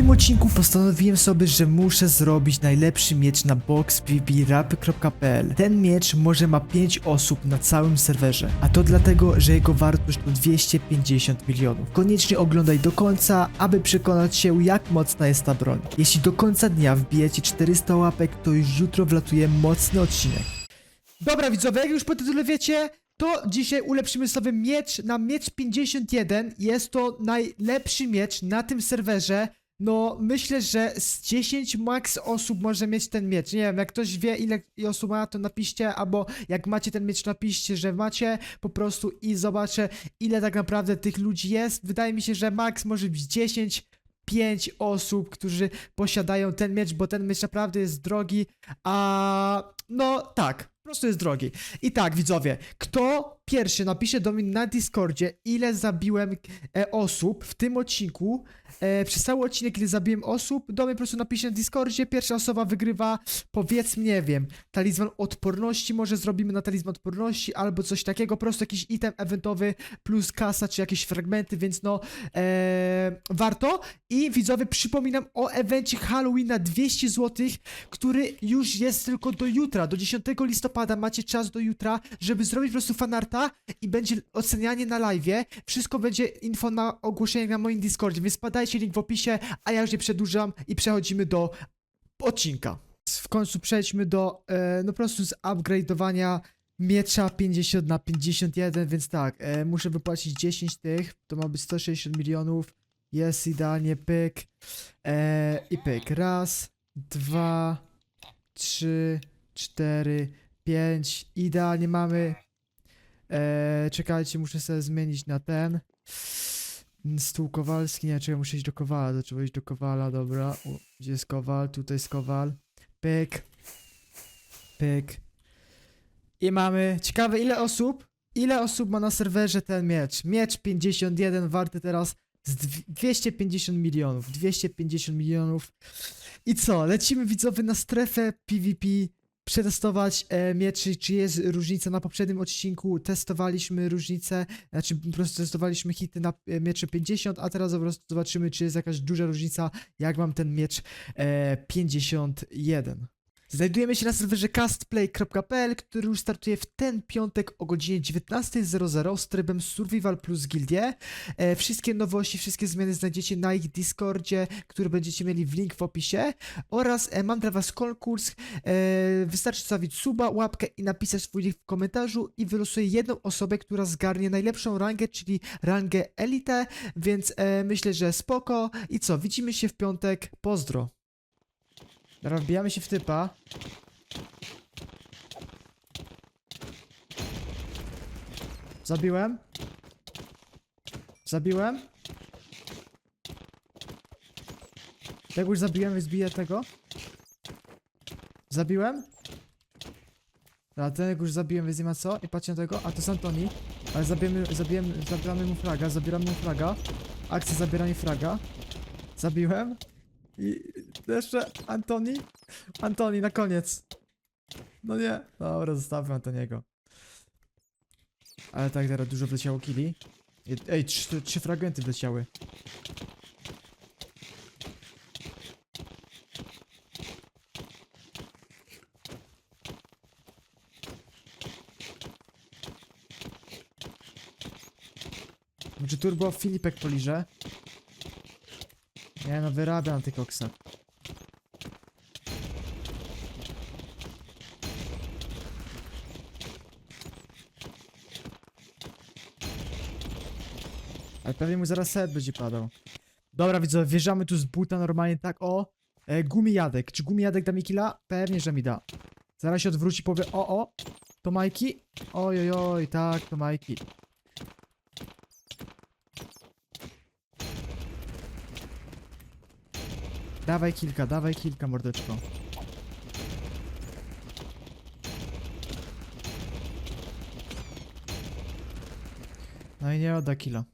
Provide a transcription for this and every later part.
tym odcinku postanowiłem sobie, że muszę zrobić najlepszy miecz na boxpvrapy.pl. Ten miecz może ma 5 osób na całym serwerze, a to dlatego, że jego wartość to 250 milionów. Koniecznie oglądaj do końca, aby przekonać się jak mocna jest ta broń. Jeśli do końca dnia wbijecie 400 łapek, to już jutro wlatuje mocny odcinek. Dobra widzowie, jak już po tytule wiecie, to dzisiaj ulepszymy sobie miecz na miecz 51. Jest to najlepszy miecz na tym serwerze. No, myślę, że z 10 max osób może mieć ten miecz. Nie wiem, jak ktoś wie ile osób ma, to napiszcie, albo jak macie ten miecz, napiszcie, że macie po prostu i zobaczę, ile tak naprawdę tych ludzi jest. Wydaje mi się, że max może być 10, 5 osób, którzy posiadają ten miecz, bo ten miecz naprawdę jest drogi, a no tak, po prostu jest drogi. I tak, widzowie, kto pierwszy napisze do mnie na Discordzie, ile zabiłem e, osób w tym odcinku, e, przez cały odcinek, ile zabiłem osób, do mnie po prostu napisze na Discordzie, pierwsza osoba wygrywa, powiedzmy, nie wiem, talizman odporności, może zrobimy na talizman odporności, albo coś takiego, po prostu jakiś item eventowy, plus kasa, czy jakieś fragmenty, więc no, e, warto. I widzowie, przypominam o evencie Halloween na 200 zł, który już jest tylko do jutra, do 10 listopada macie czas do jutra, żeby zrobić po prostu fanarta i będzie ocenianie na live'ie. Wszystko będzie info na ogłoszenie na moim Discordzie, więc spadajcie link w opisie, a ja już nie przedłużam i przechodzimy do odcinka. W końcu przejdźmy do, e, no po prostu z upgrade'owania miecza 50 na 51, więc tak, e, muszę wypłacić 10 tych, to ma być 160 milionów, jest idealnie, pyk, e, i pyk, raz, dwa, trzy, cztery, pięć, idealnie mamy, e, czekajcie, muszę sobie zmienić na ten, stół kowalski, nie, czekaj, muszę iść do kowala, trzeba iść do kowala, dobra, gdzie jest kowal, tutaj jest kowal, pyk, pyk, i mamy, ciekawe ile osób, ile osób ma na serwerze ten miecz, miecz 51 warty teraz z dw- 250 milionów, 250 milionów. I co, lecimy widzowie na strefę PvP, przetestować e, mieczy, czy jest różnica. Na poprzednim odcinku testowaliśmy różnicę, znaczy po prostu testowaliśmy hity na e, miecze 50, a teraz po prostu zobaczymy, czy jest jakaś duża różnica, jak mam ten miecz e, 51. Znajdujemy się na serwerze castplay.pl, który już startuje w ten piątek o godzinie 19.00 z trybem Survival plus Gildie. E, wszystkie nowości, wszystkie zmiany znajdziecie na ich Discordzie, który będziecie mieli w link w opisie. Oraz e, mam dla Was konkurs. E, wystarczy zostawić suba, łapkę i napisać swój link w komentarzu i wylosuję jedną osobę, która zgarnie najlepszą rangę, czyli rangę Elite, więc e, myślę, że spoko. I co, widzimy się w piątek. Pozdro. Dobra, wbijamy się w typa. Zabiłem. Zabiłem. Tego już zabiłem, więc biję tego. Zabiłem. A ten już zabiłem, więc nie ma co. I patrzcie na tego. A to jest Antoni. Ale zabijemy, zabijemy, zabieramy mu fraga, zabieramy mu fraga. Akcja zabieranie fraga. Zabiłem. I jeszcze Antoni. Antoni na koniec. No nie. Dobra, zostawmy Antoniego. Ale tak, teraz dużo wleciało killi. Ej, trzy, trzy fragmenty wleciały. Czy turbo Filipek poliże? Nie no, wyrabia antykoksa. Ale pewnie mu zaraz set będzie padał. Dobra, widzę, wjeżdżamy tu z buta normalnie tak, o. E, gumijadek. Czy gumijadek da mi killa? Pewnie, że mi da. Zaraz się odwróci, powie, o, o. To Majki? Oj, oj, oj, tak, to Majki. Dawaj kilka, dawaj kilka, mordeczko. No i nie odda killa.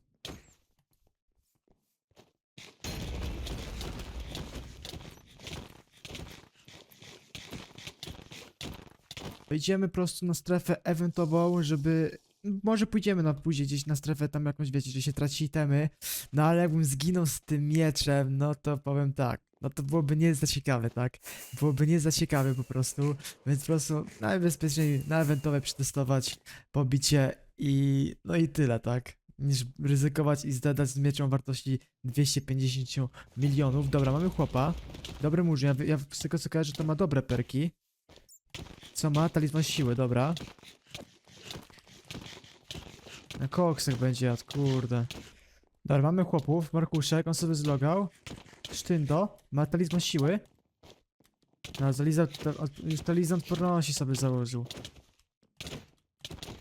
Wejdziemy prosto na strefę eventową, żeby może pójdziemy na później gdzieś na strefę tam jakąś, wiecie, że się traci itemy, no ale jakbym zginął z tym mieczem, no to powiem tak, no to byłoby nie za ciekawe, tak? Byłoby nie za ciekawe po prostu, więc po prostu najbezpieczniej na eventowe przetestować, pobicie i no i tyle, tak? Niż ryzykować i zdadać z mieczem wartości 250 milionów. Dobra, mamy chłopa. Dobry murz, ja, ja z tego co kojarzę, to ma dobre perki. Co ma? Talizman siły, dobra. Na koksach będzie jadł, kurde. Dobra, mamy chłopów. Markuszek, on sobie zlogał. Sztyndo, ma talizman siły. No, zaliza, to, już talizman odporności sobie założył.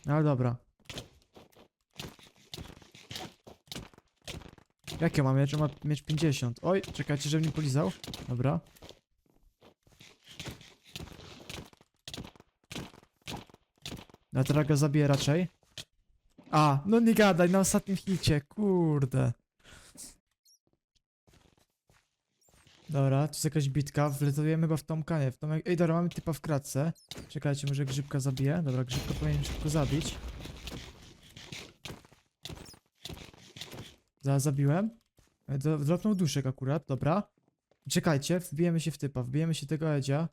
No, dobra. Jakie ma miecz? Ma miecz 50. Oj, czekajcie, żebym nie polizał. Dobra. No teraz go zabiję raczej. A, no nie gadaj, na ostatnim hicie, kurde. Dobra, tu jest jakaś bitka, wletujemy chyba w Tomka, nie, w Tomek... Ej, dobra, mamy typa w kratce. Czekajcie, może grzybka zabiję. Dobra, grzybka powinien szybko zabić. Za, zabiłem. E, dropnął duszek akurat, dobra. Czekajcie, wbijemy się w typa, wbijemy się tego Edzia.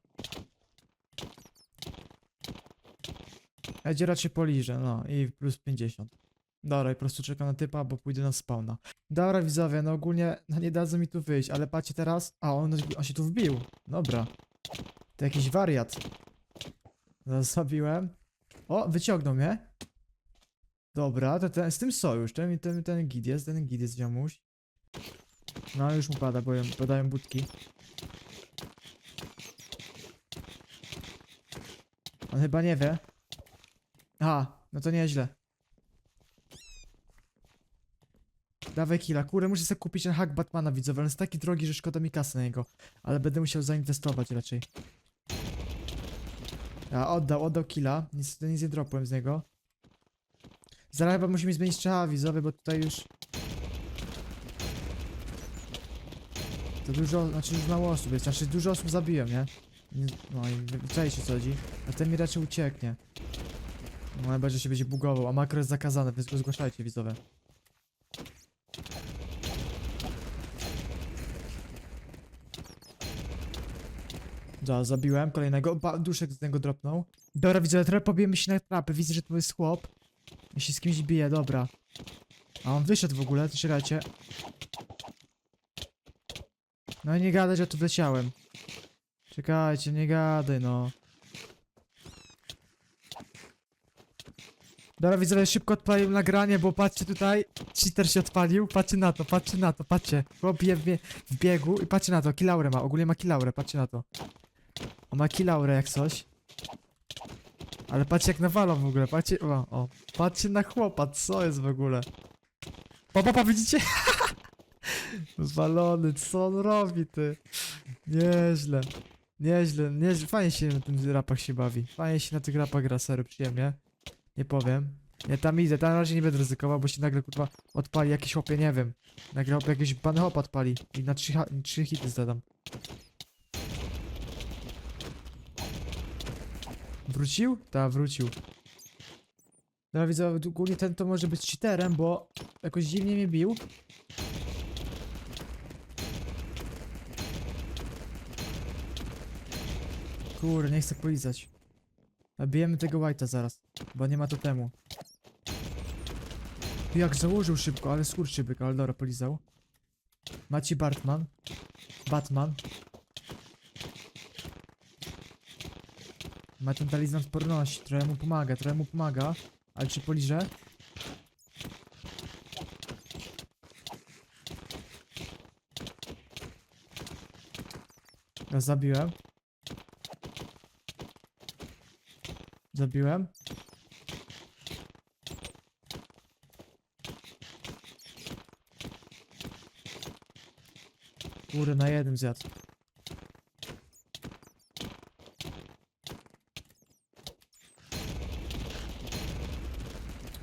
Edzie raczej poliże, no i plus 50. Dobra, i po prostu czekam na typa, bo pójdę na spawna. Dobra, widzowie, no ogólnie no nie dadzą mi tu wyjść, ale patrzcie teraz. A, on, on się tu wbił. Dobra. To jakiś wariat. Zaraz Zabiłem. O, wyciągnął mnie. Dobra, to ten, z tym sojusz. Ten, ten, ten gid jest, ten gid jest ziomuś. No, już mu pada, bo jem- padają budki. On chyba nie wie. Aha, no to nieźle. Dawaj killa. Kurde, muszę sobie kupić ten hack Batmana widzowy. On jest taki drogi, że szkoda mi kasy na niego. Ale będę musiał zainwestować raczej. A, oddał, oddał killa. Nic, nic nie dropłem z niego. Zaraz chyba musimy zmienić strzała widzowy, bo tutaj już... To dużo, znaczy już mało osób jest. Znaczy dużo osób zabiłem, nie? No i czajcie co chodzi. A ten mi raczej ucieknie. No najbardziej się będzie bugował, a makro jest zakazane, więc go zgłaszajcie widzowie. Da, zabiłem kolejnego. Ba, duszek z niego dropnął. Dobra, widzę, teraz pobijemy się na trapy. Widzę, że to jest chłop. Ja się z kimś bije, dobra. A on wyszedł w ogóle, czekajcie. No nie gadaj, że tu wleciałem. Czekajcie, nie gadaj, no. Dobra, widzowie, szybko odpalił nagranie, bo patrzcie tutaj, cheater się odpalił, patrzcie na to, patrzcie na to, patrzcie. Chłop je w, bie w biegu i patrzcie na to, kilaurę ma, ogólnie ma kilaurę, patrzcie na to. On ma kilaurę jak coś. Ale patrzcie jak nawalą w ogóle, patrzcie, o, o, patrzcie na chłopa, co jest w ogóle. Pa, pa, widzicie? Zwalony, co on robi, ty? Nieźle. Nieźle, nieźle, fajnie się na tym rapach się bawi. Fajnie się na tych rapach gra, serio, przyjemnie. Nie powiem. Nie, tam idę, tam na razie nie będę ryzykował, bo się nagle kurwa odpali jakiś hopie, nie wiem. Nagle jakiś bany hop odpali i na trzy, trzy hity zadam. Wrócił? Tak, wrócił. Dobra, widzę, ogólnie ten to może być cheaterem, bo jakoś dziwnie mnie bił. Kurde, nie chcę polizać. A bijemy tego White'a zaraz, bo nie ma totemu. Jak założył szybko, ale skurczybyk, ale dobra, polizał. Maci Bartman. Batman. Ma ten talizman odporności, trochę mu pomaga, trochę mu pomaga. Ale czy poliże? Ja zabiłem. Zabiłem. Kurde, na jednym zjadł.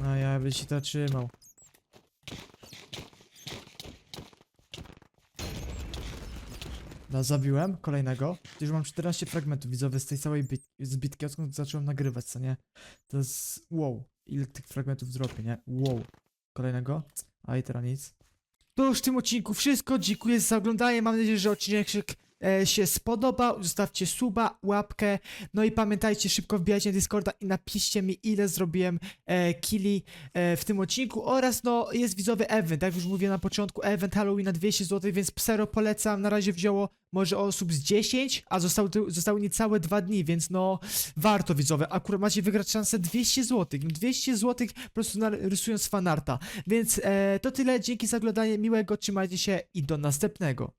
A ja by się to trzymał. No, zabiłem kolejnego. Już mam 14 fragmentów widzowie z tej całej bit z bitki, odkąd zacząłem nagrywać, co nie? To jest... wow. ile tych fragmentów zrobię, nie? Wow. Kolejnego. A i teraz nic. To już w tym odcinku wszystko. Dziękuję za oglądanie. Mam nadzieję, że odcinek się, się spodobał. Zostawcie suba, łapkę. No i pamiętajcie, szybko wbijajcie na Discorda i napiszcie mi, ile zrobiłem e, killi e, w tym odcinku. Oraz no, jest widzowy event. Jak już mówiłem na początku, event Halloween na 200 zł, więc psero polecam. Na razie wzięło może osób z 10, a zostały, zostały niecałe dwa dni, więc no warto widzowie. Akurat macie wygrać szansę 200 zł. 200 zł po prostu narysując fanarta. Więc e, to tyle. Dzięki za oglądanie. Miłego, trzymajcie się i do następnego.